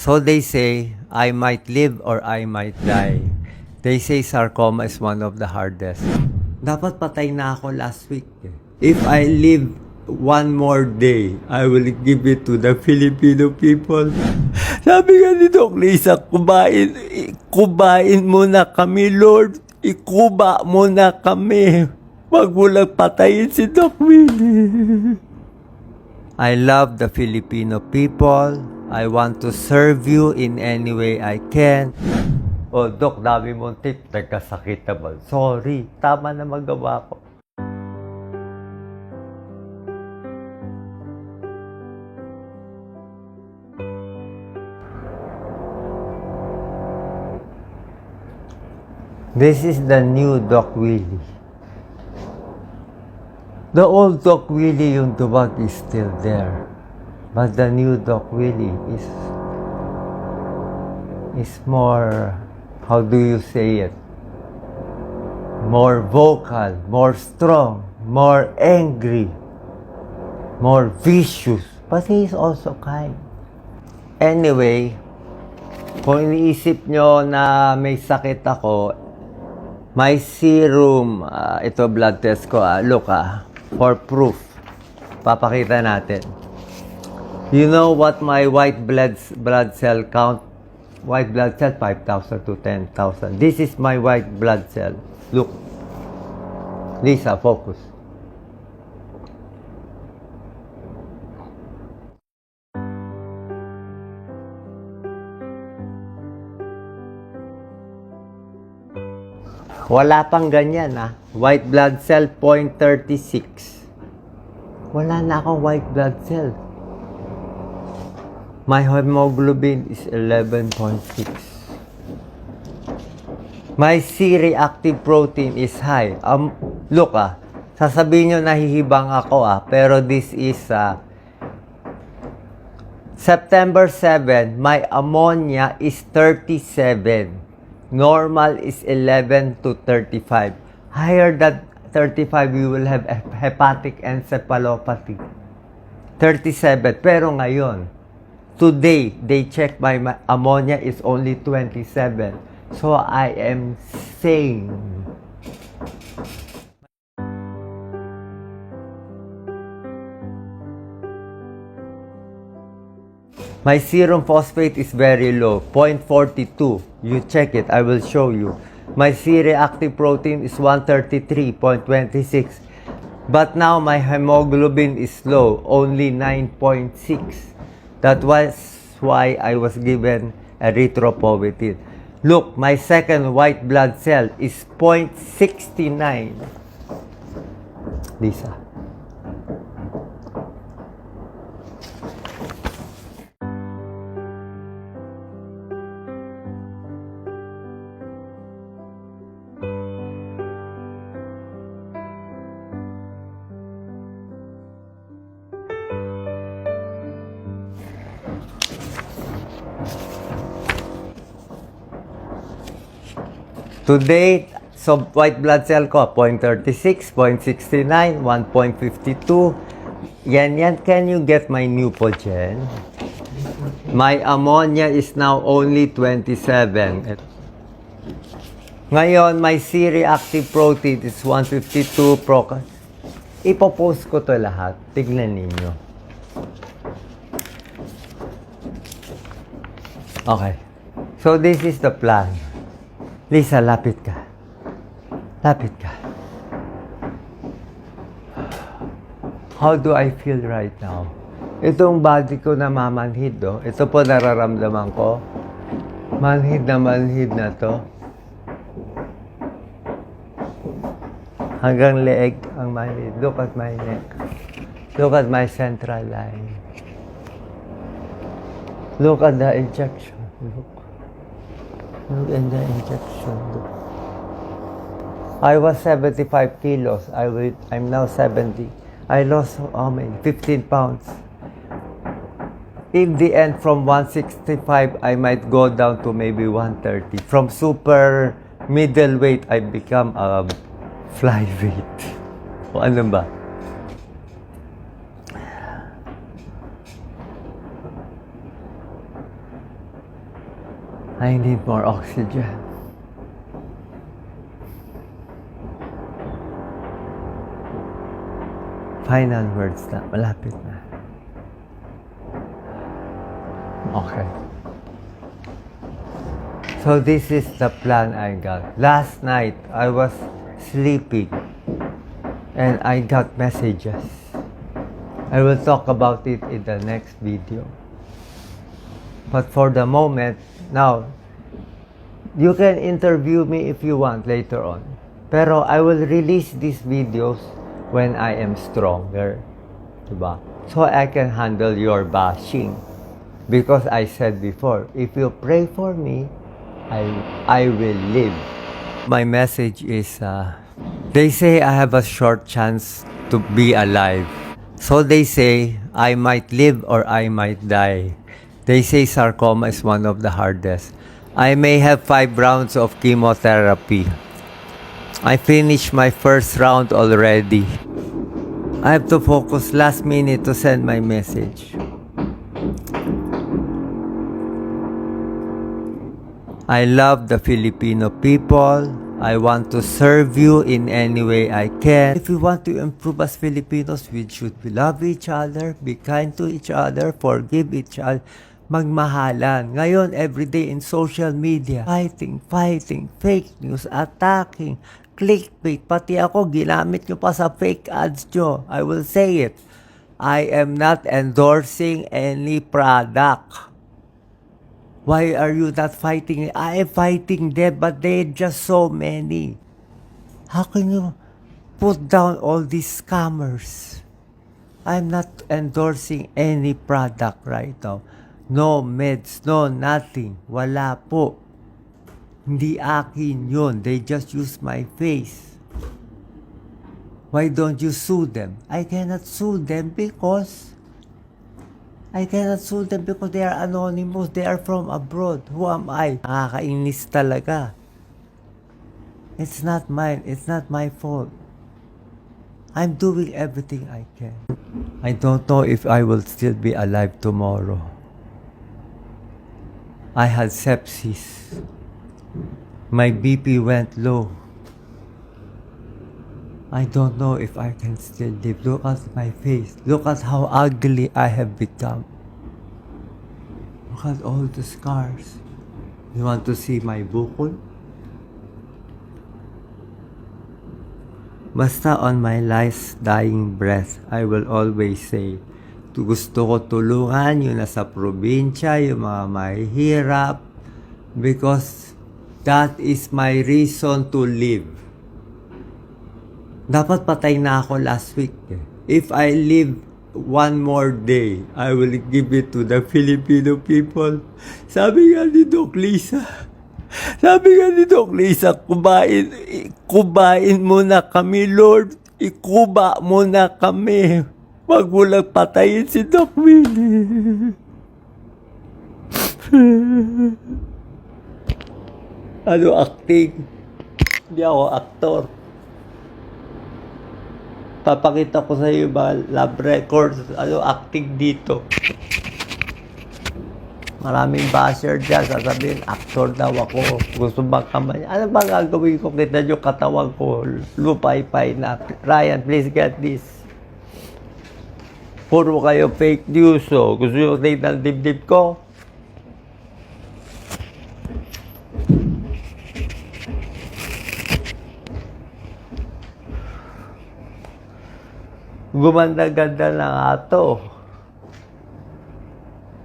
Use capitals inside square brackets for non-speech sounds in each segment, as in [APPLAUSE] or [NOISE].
So they say, I might live or I might die. They say sarcoma is one of the hardest. Dapat patay na ako last week. eh. If I live one more day, I will give it to the Filipino people. [LAUGHS] Sabi nga ni Doc Lisa, kubain, kubain mo na kami, Lord. Ikuba mo na kami. Wag mo lang patayin si Doc Willie. [LAUGHS] I love the Filipino people. I want to serve you in any way I can. Oh, Dok, dami mong tip. Nagkasakit naman. Sorry. Tama na magawa ko. This is the new Doc Willie. The old Doc Willie, yung duwag is still there. But the new Doc Willie is is more, how do you say it? More vocal, more strong, more angry, more vicious. But he is also kind. Anyway, kung iniisip nyo na may sakit ako, may serum, ah, ito blood test ko, ah, look ah, for proof. Papakita natin. You know what my white blood blood cell count? White blood cell 5,000 to 10,000. This is my white blood cell. Look. Lisa, focus. Wala pang ganyan ah. White blood cell 0.36. Wala na akong white blood cell. My hemoglobin is 11.6. My C-reactive protein is high. Um, look ah, sasabihin nyo nahihibang ako ah, pero this is ah, September 7, my ammonia is 37. Normal is 11 to 35. Higher than 35, you will have hepatic encephalopathy. 37. Pero ngayon, today, they check my ammonia is only 27. So I am sane. My serum phosphate is very low, 0.42. You check it, I will show you. My C-reactive protein is 133.26. But now my hemoglobin is low, only 9.6. That was why I was given erythropoietin. Look, my second white blood cell is 0.69. Lisa. Today, so white blood cell ko, 0.36, 0.69, 1.52. Yan, yan. Can you get my Neupogen? My ammonia is now only 27. Ngayon, my C-reactive protein is 152 pro. Ipopost ko to lahat. Tignan ninyo. Okay. So this is the plan. Lisa, lapit ka. Lapit ka. How do I feel right now? Itong body ko na mamanhid, no? Ito po nararamdaman ko. Manhid na manhid na to. Hanggang leeg ang manhid. Look at my neck. Look at my central line. Look at the injection. Look. The injection. I was 75 kilos. I will, I'm now 70. I lost how many? 15 pounds. In the end, from 165, I might go down to maybe 130. From super middleweight, I become a flyweight. O ano ba? I need more oxygen. Final words na. Malapit na. Okay. So this is the plan I got. Last night, I was sleeping and I got messages. I will talk about it in the next video. But for the moment, now, you can interview me if you want later on. Pero I will release these videos when I am stronger. Diba? So I can handle your bashing. Because I said before, if you pray for me, I, I will live. My message is, uh, they say I have a short chance to be alive. So they say I might live or I might die. They say sarcoma is one of the hardest. I may have five rounds of chemotherapy. I finished my first round already. I have to focus last minute to send my message. I love the Filipino people. I want to serve you in any way I can. If we want to improve as Filipinos, we should love each other, be kind to each other, forgive each other, magmahalan. Ngayon, everyday in social media, fighting, fighting, fake news, attacking, clickbait. Pati ako, ginamit nyo pa sa fake ads nyo. I will say it. I am not endorsing any product. Why are you not fighting? I am fighting them, but they're just so many. How can you put down all these scammers? I'm not endorsing any product right now. No meds, no nothing. Wala po. Hindi akin yun. They just use my face. Why don't you sue them? I cannot sue them because I cannot sue them because they are anonymous. They are from abroad. Who am I? Nakakainis talaga. It's not mine. It's not my fault. I'm doing everything I can. I don't know if I will still be alive tomorrow. I had sepsis. My BP went low. I don't know if I can still live. Look at my face. Look at how ugly I have become. Look at all the scars. You want to see my bukol? Basta on my last dying breath, I will always say, gusto ko tulungan yung nasa probinsya, yung mga mahihirap, because that is my reason to live. Dapat patay na ako last week. eh. If I live one more day, I will give it to the Filipino people. Sabi nga ni Doc Lisa, sabi nga ni Doc Lisa, kubain, kubain mo na kami, Lord. Ikuba mo na kami. Wag mo lang patayin si Doc Willie. ano acting? Hindi ako aktor. Papakita ko sa iyo ba lab records, ano acting dito. Maraming basher dyan, sasabihin, actor daw ako. Gusto ba kamay? Ano ba gagawin ko? Kita nyo katawan ko, lupay-pay na. Ryan, please get this. Puro kayo fake news, oh. Gusto nyo tingnan dibdib ko? Gumanda-ganda na nga to.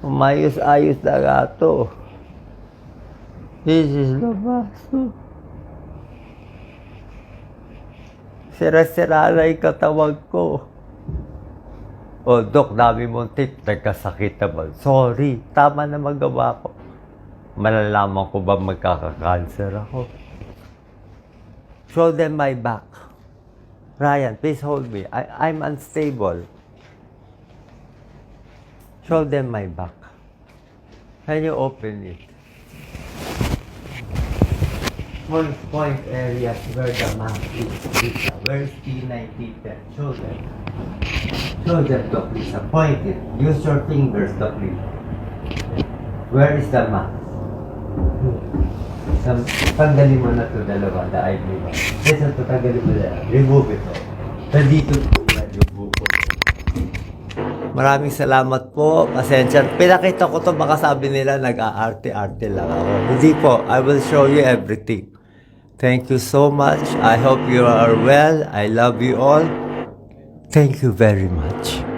Umayos-ayos na nga to. This is the baso. Sira-sira na yung katawag ko. O, Dok, dami mong tip. Nagkasakit naman. Sorry, tama na magawa ko. Malalaman ko ba magkaka-cancer ako? Show them my back. Ryan, please hold me. I, I'm unstable. Show them my back. Can you open it? One point area where the map is. Lisa. Where is T9, T10? Show them. Show them, Doc Lisa. Point it. Use your fingers, Doc Lisa. Where is the map? Isang, tanggalin mo na ito dalawa, the ID mo. Yes, ito, tanggalin mo na. Remove ito. Nandito po yan yung buko. Maraming salamat po. Pasensya. Pinakita ko to baka sabi nila nag-aarte-arte lang ako. Hindi po. I will show you everything. Thank you so much. I hope you are well. I love you all. Thank you very much.